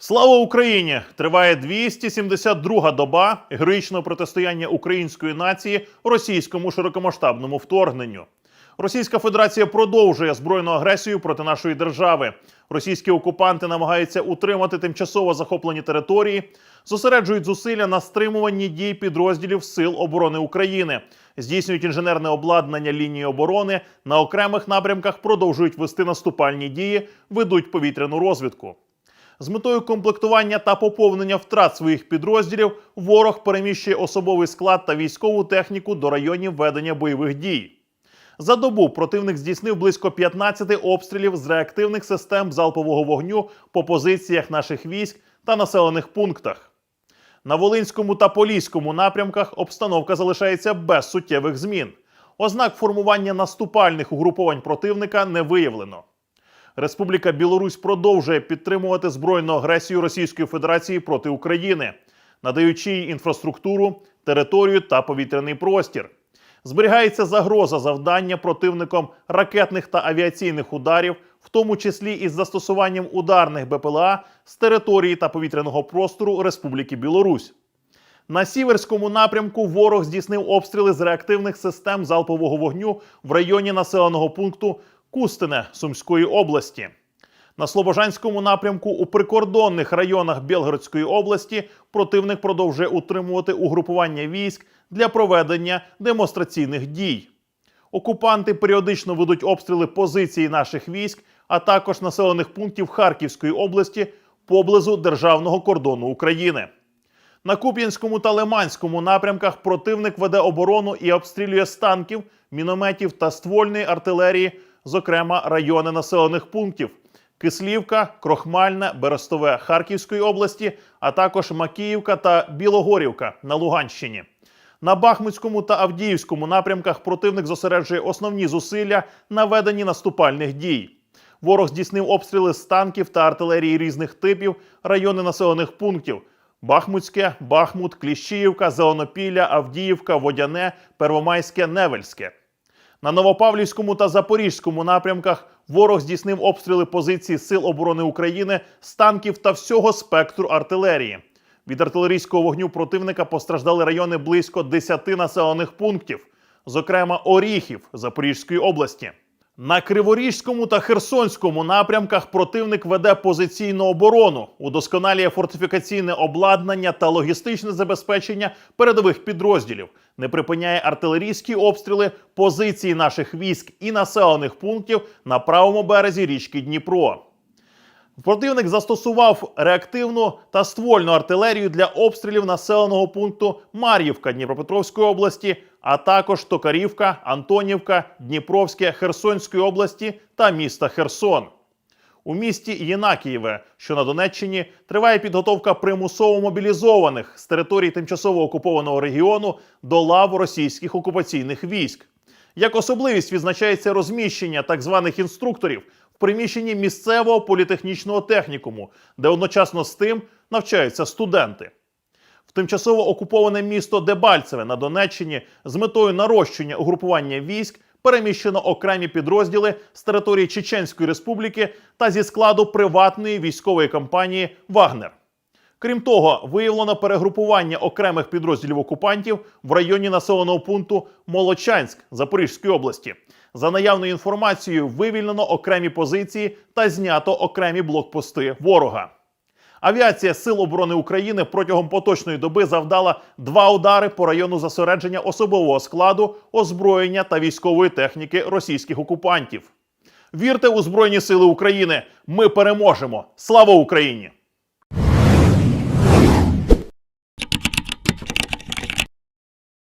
Слава Україні! Триває 272-га доба героїчного протистояння української нації російському широкомасштабному вторгненню. Російська Федерація продовжує збройну агресію проти нашої держави. Російські окупанти намагаються утримати тимчасово захоплені території, зосереджують зусилля на стримуванні дій підрозділів Сил оборони України, здійснюють інженерне обладнання лінії оборони на окремих напрямках, продовжують вести наступальні дії, ведуть повітряну розвідку. З метою комплектування та поповнення втрат своїх підрозділів ворог переміщує особовий склад та військову техніку до районів ведення бойових дій. За добу противник здійснив близько 15 обстрілів з реактивних систем залпового вогню по позиціях наших військ та населених пунктах. На Волинському та Поліському напрямках обстановка залишається без суттєвих змін. Ознак формування наступальних угруповань противника не виявлено. Республіка Білорусь продовжує підтримувати збройну агресію Російської Федерації проти України, надаючи їй інфраструктуру, територію та повітряний простір. Зберігається загроза завдання противником ракетних та авіаційних ударів, в тому числі із застосуванням ударних БПЛА з території та повітряного простору Республіки Білорусь. На сіверському напрямку ворог здійснив обстріли з реактивних систем залпового вогню в районі населеного пункту Кустине Сумської області. На Слобожанському напрямку у прикордонних районах Білгородської області противник продовжує утримувати угрупування військ для проведення демонстраційних дій. Окупанти періодично ведуть обстріли позицій наших військ, а також населених пунктів Харківської області поблизу державного кордону України. На Куп'янському та Лиманському напрямках противник веде оборону і обстрілює з танків, мінометів та ствольної артилерії, зокрема райони населених пунктів Кислівка, Крохмальне, Берестове Харківської області, а також Макіївка та Білогорівка на Луганщині. На Бахмутському та Авдіївському напрямках противник зосереджує основні зусилля на веденні наступальних дій. Ворог здійснив обстріли з танків та артилерії різних типів, райони населених пунктів: Бахмутське, Бахмут, Кліщіївка, Зеленопілля, Авдіївка, Водяне, Первомайське, Невельське. На Новопавлівському та Запорізькому напрямках ворог здійснив обстріли позицій Сил оборони України з танків та всього спектру артилерії. Від артилерійського вогню противника постраждали райони близько 10 населених пунктів, зокрема Оріхів Запорізької області. На Криворіжському та Херсонському напрямках противник веде позиційну оборону, удосконалює фортифікаційне обладнання та логістичне забезпечення передових підрозділів, не припиняє артилерійські обстріли позицій наших військ і населених пунктів на правому березі річки Дніпро. Противник застосував реактивну та ствольну артилерію для обстрілів населеного пункту Мар'ївка Дніпропетровської області, а також Токарівка, Антонівка, Дніпровське Херсонської області та міста Херсон. У місті Єнакієве, що на Донеччині, триває підготовка примусово мобілізованих з території тимчасово окупованого регіону до лав російських окупаційних військ. Як особливість відзначається розміщення так званих інструкторів в приміщенні місцевого політехнічного технікуму, де одночасно з тим навчаються студенти. Тимчасово окуповане місто Дебальцеве на Донеччині з метою нарощення угрупування військ переміщено окремі підрозділи з території Чеченської Республіки та зі складу приватної військової компанії Вагнер. Крім того, виявлено перегрупування окремих підрозділів окупантів в районі населеного пункту Молочанськ Запорізької області. За наявною інформацією, вивільнено окремі позиції та знято окремі блокпости ворога. Авіація Сил оборони України протягом поточної доби завдала два удари по району зосередження особового складу, озброєння та військової техніки російських окупантів. Вірте у Збройні Сили України! Ми переможемо! Слава Україні!